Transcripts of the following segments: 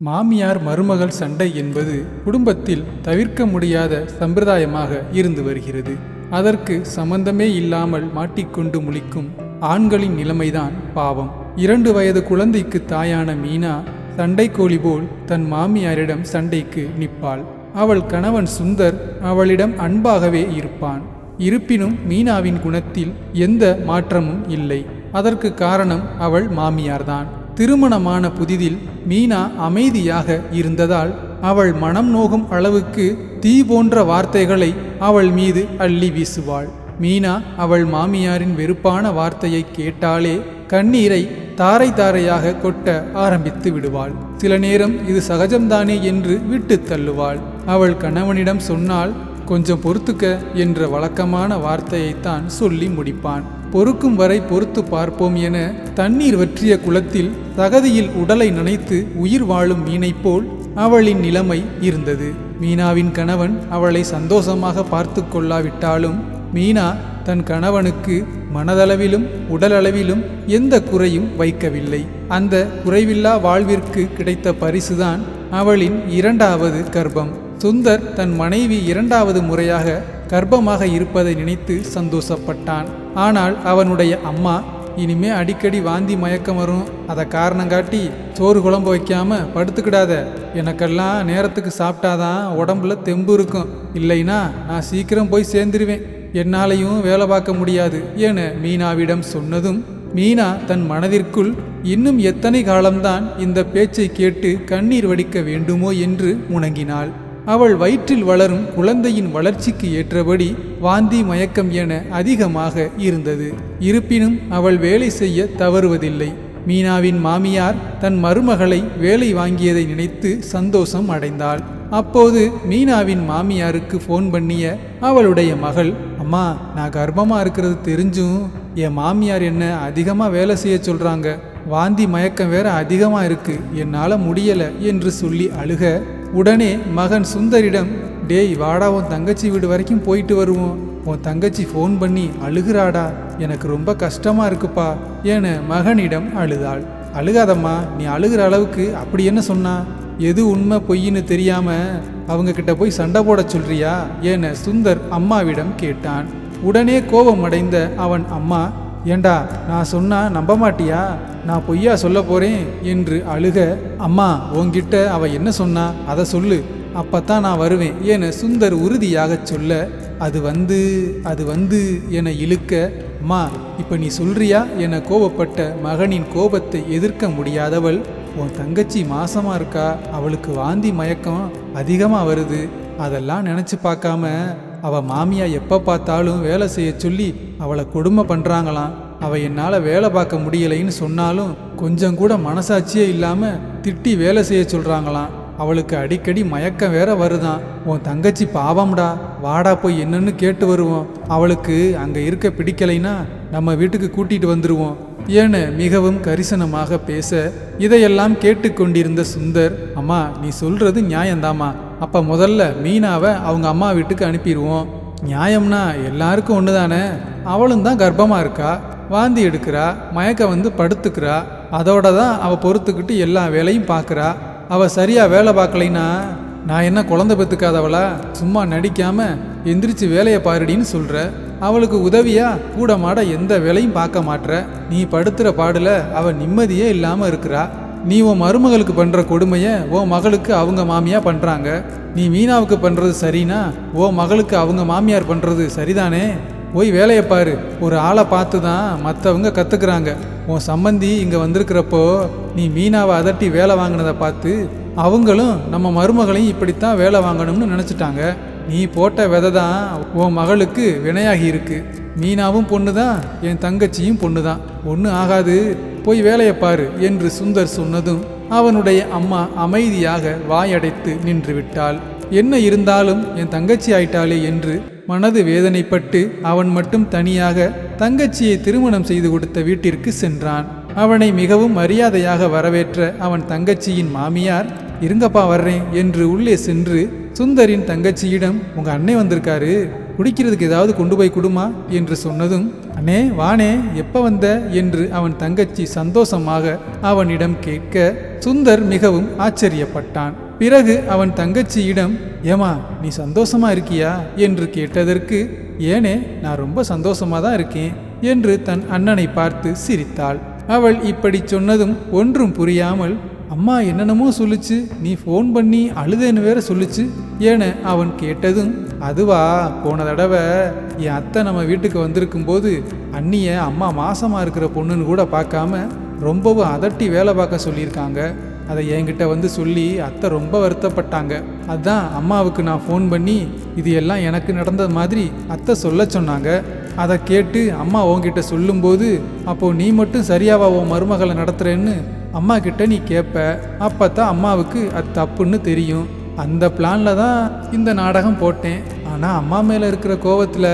மாமியார் மருமகள் சண்டை என்பது குடும்பத்தில் தவிர்க்க முடியாத சம்பிரதாயமாக இருந்து வருகிறது. அதற்கு சம்பந்தமே இல்லாமல் மாட்டிக்கொண்டு முழிக்கும் ஆண்களின் நிலைமைதான் பாவம். இரண்டு வயது குழந்தைக்கு தாயான மீனா சண்டைக்கோழி போல் தன் மாமியாரிடம் சண்டைக்கு நிற்பாள். அவள் கணவன் சுந்தர் அவளிடம் அன்பாகவே இருப்பான். இருப்பினும் மீனாவின் குணத்தில் எந்த மாற்றமும் இல்லை. அதற்கு காரணம் அவள் மாமியார்தான். திருமணமான புதிதில் மீனா அமைதியாக இருந்ததால் அவள் மனம் நோகும் அளவுக்கு தீ போன்ற வார்த்தைகளை அவள் மீது அள்ளி வீசுவாள். மீனா அவள் மாமியாரின் வெறுப்பான வார்த்தையை கேட்டாலே கண்ணீரை தாரை தாரையாக கொட்ட ஆரம்பித்து விடுவாள். சில நேரம் இது சகஜம்தானே என்று விட்டு தள்ளுவாள். அவள் கணவனிடம் சொன்னால் கொஞ்சம் பொறுத்துக்க என்ற வழக்கமான வார்த்தையைத்தான் சொல்லி முடிப்பான். பொறுக்கும் வரை பொறுத்து பார்ப்போம் என தண்ணீர் வற்றிய குளத்தில் தகதியில் உடலை நனைத்து உயிர் வாழும் மீனைப் போல் அவளின் நிலைமை இருந்தது. மீனாவின் கணவன் அவளை சந்தோஷமாக பார்த்து கொள்ளாவிட்டாலும் மீனா தன் கணவனுக்கு மனதளவிலும் உடலளவிலும் எந்த குறையும் வைக்கவில்லை. அந்த குறைவில்லா வாழ்விற்கு கிடைத்த பரிசுதான் அவளின் இரண்டாவது கர்ப்பம். சுந்தர் தன் மனைவி இரண்டாவது முறையாக கர்ப்பமாக இருப்பதை நினைத்து சந்தோஷப்பட்டான். ஆனால் அவனுடைய அம்மா இனிமே அடிக்கடி வாந்தி மயக்கம் வரும். அதை காரணம் காட்டி சோறு குழம்பு வைக்காம படுத்துக்கிடாத. எனக்கெல்லாம் நேரத்துக்கு சாப்பிட்டாதான் உடம்புல தெம்பு இருக்கும். இல்லைனா நான் சீக்கிரம் போய் சேர்ந்துருவேன். என்னாலையும் வேலை பார்க்க முடியாது என மீனாவிடம் சொன்னதும் மீனா தன் மனதிற்குள் இன்னும் எத்தனை காலம்தான் இந்த பேச்சை கேட்டு கண்ணீர் வடிக்க வேண்டுமோ? என்று முணங்கினாள் அவள் வயிற்றில் வளரும் குழந்தையின் வளர்ச்சிக்கு ஏற்றபடி வாந்தி மயக்கம் என அதிகமாக இருந்தது. இருப்பினும் அவள் வேலை செய்ய தவறுவதில்லை. மீனாவின் மாமியார் தன் மருமகளை வேலை வாங்கியதை நினைத்து சந்தோஷம் அடைந்தாள். அப்போது மீனாவின் மாமியாருக்கு ஃபோன் பண்ணிய அவளுடைய மகள் அம்மா நான் கர்ப்பமாக இருக்கிறது தெரிஞ்சும் என் மாமியார் என்ன அதிகமாக வேலை செய்ய சொல்கிறாங்க வாந்தி மயக்கம் வேற அதிகமாக இருக்கு. என்னால் முடியலை என்று சொல்லி அழுக உடனே மகன் சுந்தரிடம் டேய் வாடா உன் தங்கச்சி வீடு வரைக்கும் போயிட்டு வருவோம். உன் தங்கச்சி ஃபோன் பண்ணி அழுகிறாடா. எனக்கு ரொம்ப கஷ்டமா இருக்குப்பா என மகனிடம் அழுதாள். அழுகாதம்மா நீ அழுகிற அளவுக்கு அப்படி என்ன சொன்னா? எது உண்மை பொய்ன்னு தெரியாம அவங்க கிட்ட போய் சண்டை போட சொல்றியா? என சுந்தர் அம்மாவிடம் கேட்டான். உடனே கோபம் அடைந்த அவன் அம்மா ஏண்டா நான் சொன்னால் நம்ப மாட்டியா? நான் பொய்யா சொல்ல போகிறேன் என்று அழுக. அம்மா உன்கிட்ட அவ என்ன சொன்னா? அதை சொல்லு. அப்பத்தான் நான் வருவேன் என சுந்தர் உறுதியாகச் சொல்ல அது வந்து அது வந்து என இழுக்க அம்மா இப்போ நீ சொல்றியா? என கோபப்பட்ட மகனின் கோபத்தை எதிர்க்க முடியாதவள் உன் தங்கச்சி மாசமாக இருக்கா? அவளுக்கு வாந்தி மயக்கம் அதிகமாக வருது. அதெல்லாம் நினச்சி பார்க்காம அவள் மாமியா எப்போ பார்த்தாலும் வேலை செய்ய சொல்லி அவளை கொடுமை பண்ணுறாங்களாம் அவள் என்னால் வேலை பார்க்க முடியலைன்னு சொன்னாலும் கொஞ்சம் கூட மனசாட்சியே இல்லாமல் திட்டி வேலை செய்ய சொல்கிறாங்களாம் அவளுக்கு அடிக்கடி மயக்கம் வேற வருதான் உன் தங்கச்சி பாவம்டா. வாடா போய் என்னன்னு கேட்டு வருவோம். அவளுக்கு அங்கே இருக்க பிடிக்கலைன்னா நம்ம வீட்டுக்கு கூட்டிட்டு வந்துடுவோம் என மிகவும் கரிசனமாக பேச இதையெல்லாம் கேட்டுக்கொண்டிருந்த சுந்தர் அம்மா நீ சொல்றது நியாயம்தாம்மா அப்போ முதல்ல மீனாவை அவங்க அம்மா வீட்டுக்கு அனுப்பிடுவோம். நியாயம்னா எல்லாருக்கும் ஒன்று தானே அவளும் தான் கர்ப்பமாக இருக்கா? வாந்தி எடுக்கிறா? மயக்க வந்து படுத்துக்கிறா? அதோட தான் அவள் பொறுத்துக்கிட்டு எல்லா வேலையும் பார்க்குறா அவள் சரியாக வேலை பார்க்கலைன்னா நான் என்ன குழந்தை பெற்றுக்காதவளா சும்மா நடிக்காமல் எந்திரிச்சு வேலையை பாருடின்னு சொல்கிற அவளுக்கு உதவியா? கூட மாட எந்த வேலையும் பார்க்க மாட்ற? நீ படுத்துகிற பாடில் அவள் நிம்மதியே இல்லாமல் இருக்கிறா? நீ உன் மருமகளுக்கு பண்ணுற கொடுமையை உன் மகளுக்கு அவங்க மாமியா பண்ணுறாங்க நீ மீனாவுக்கு பண்ணுறது சரினா உன் மகளுக்கு அவங்க மாமியார் பண்ணுறது சரிதானே? போய் வேலையை பாரு. ஒரு ஆளை பார்த்து தான் மற்றவங்க கற்றுக்குறாங்க உன் சம்பந்தி இங்கே வந்திருக்கிறப்போ நீ மீனாவை அதட்டி வேலை வாங்கினதை பார்த்து அவங்களும் நம்ம மருமகளையும் இப்படித்தான் வேலை வாங்கணும்னு நினச்சிட்டாங்க. நீ போட்ட விதை தான் உன் மகளுக்கு வினையாகி இருக்கு மீனாவும் பொண்ணு தான் என் தங்கச்சியும் பொண்ணு தான் ஒன்றும் ஆகாது. போய் வேலையை பாரு என்று சுந்தர் சொன்னதும் அவனுடைய அம்மா அமைதியாக வாயடைத்து நின்று விட்டாள் என்ன இருந்தாலும் என் தங்கச்சி ஆயிட்டாளே என்று மனது வேதனைப்பட்டு அவன் மட்டும் தனியாக தங்கச்சியை திருமணம் செய்து கொடுத்த வீட்டிற்கு சென்றான். அவனை மிகவும் மரியாதையாக வரவேற்ற அவன் தங்கச்சியின் மாமியார் இருங்கப்பா வர்றேன் என்று உள்ளே சென்று சுந்தரின் தங்கச்சியிடம் உங்க அண்ணே வந்திருக்காரு குடிக்கிறதுக்கு ஏதாவது கொண்டு போய் கொடுமா? என்று சொன்னதும் அண்ணே வானே எப்ப வந்த? என்று அவன் தங்கச்சி சந்தோஷமாக அவனிடம் கேட்க சுந்தர் மிகவும் ஆச்சரியப்பட்டான். பிறகு அவன் தங்கச்சியிடம் ஏமா நீ சந்தோஷமா இருக்கியா? என்று கேட்டதற்கு ஏனே நான் ரொம்ப சந்தோஷமா தான் இருக்கேன் என்று தன் அண்ணனை பார்த்து சிரித்தாள். அவள் இப்படி சொன்னதும் ஒன்றும் புரியாமல் அம்மா என்னென்னமோ சொல்லுச்சு. நீ ஃபோன் பண்ணி அழுதேன்னு வேற சொல்லுச்சு. ஏன அவன் கேட்டதும் அதுவா போன தடவை என் அத்தை நம்ம வீட்டுக்கு வந்திருக்கும் போது அண்ணிய அம்மா மாசமா இருக்கிற பொண்ணுன்னு கூட பார்க்காம ரொம்பவும் அதட்டி வேலை பார்க்க சொல்லியிருக்காங்க. அதை என்கிட்ட வந்து சொல்லி அத்தை ரொம்ப வருத்தப்பட்டாங்க. அதான் அம்மாவுக்கு நான் ஃபோன் பண்ணி இது எல்லாம் எனக்கு நடந்த மாதிரி அத்தை சொல்ல சொன்னாங்க. அதை கேட்டு அம்மா உன்கிட்ட சொல்லும்போது அப்போ நீ மட்டும் சரியாவா உன் மருமகளை நடத்துறேன்னு அம்மா கிட்ட நீ கேட்ப அப்போ தான் அம்மாவுக்கு அது தப்புன்னு தெரியும். அந்த பிளானில் தான் இந்த நாடகம் போட்டேன். ஆனால் அம்மா மேலே இருக்கிற கோவத்தில்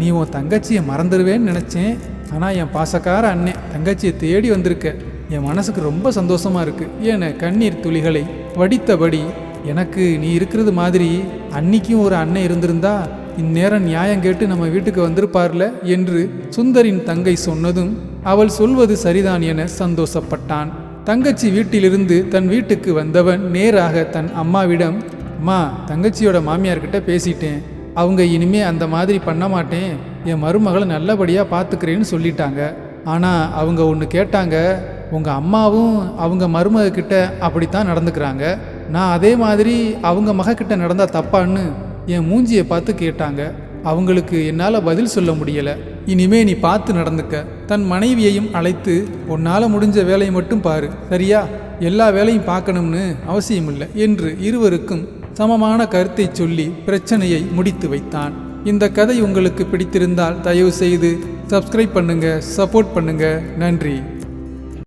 நீ உன் தங்கச்சியை மறந்துடுவேன்னு நினச்சேன். ஆனால் என் பாசக்கார அண்ணன் தங்கச்சியை தேடி வந்திருக்க. என் மனசுக்கு ரொம்ப சந்தோஷமாக இருக்குது என கண்ணீர் துளிகளை வடித்தபடி எனக்கு நீ இருக்கிறது மாதிரி அன்னிக்கும் ஒரு அண்ணன் இருந்திருந்தா இந்நேரம் நியாயம் கேட்டு நம்ம வீட்டுக்கு வந்திருப்பார்ல என்று சுந்தரின் தங்கை சொன்னதும் அவள் சொல்வது சரிதான் என சந்தோஷப்பட்டான். தங்கச்சி வீட்டிலிருந்து தன் வீட்டுக்கு வந்தவன் நேராக தன் அம்மாவிடம் அம்மா தங்கச்சியோட மாமியார்கிட்ட பேசிட்டேன். அவங்க இனிமே அந்த மாதிரி பண்ண மாட்டேன். என் மருமகளை நல்லபடியாக பார்த்துக்கிறேன்னு சொல்லிட்டாங்க. ஆனால் அவங்க ஒன்று கேட்டாங்க உங்கள் அம்மாவும் அவங்க மருமக கிட்ட அப்படித்தான் நடந்துக்கிறாங்க. நான் அதே மாதிரி அவங்க மகக்கிட்ட நடந்தால் தப்பான்னு என் மூஞ்சியை பார்த்து கேட்டாங்க. அவங்களுக்கு என்னால் பதில் சொல்ல முடியலை. இனிமே நீ பார்த்து நடந்துக்க. தன் மனைவியையும் அழைத்து உன்னால் முடிஞ்ச வேலையை மட்டும் பாரு. சரியா? எல்லா வேலையும் பார்க்கணும்னு அவசியம் இல்லை என்று இருவருக்கும் சமமான கருத்தை சொல்லி பிரச்சனையை முடித்து வைத்தான். இந்த கதை உங்களுக்கு பிடித்திருந்தால் தயவு செய்து சப்ஸ்கிரைப் பண்ணுங்க சப்போர்ட் பண்ணுங்க. நன்றி.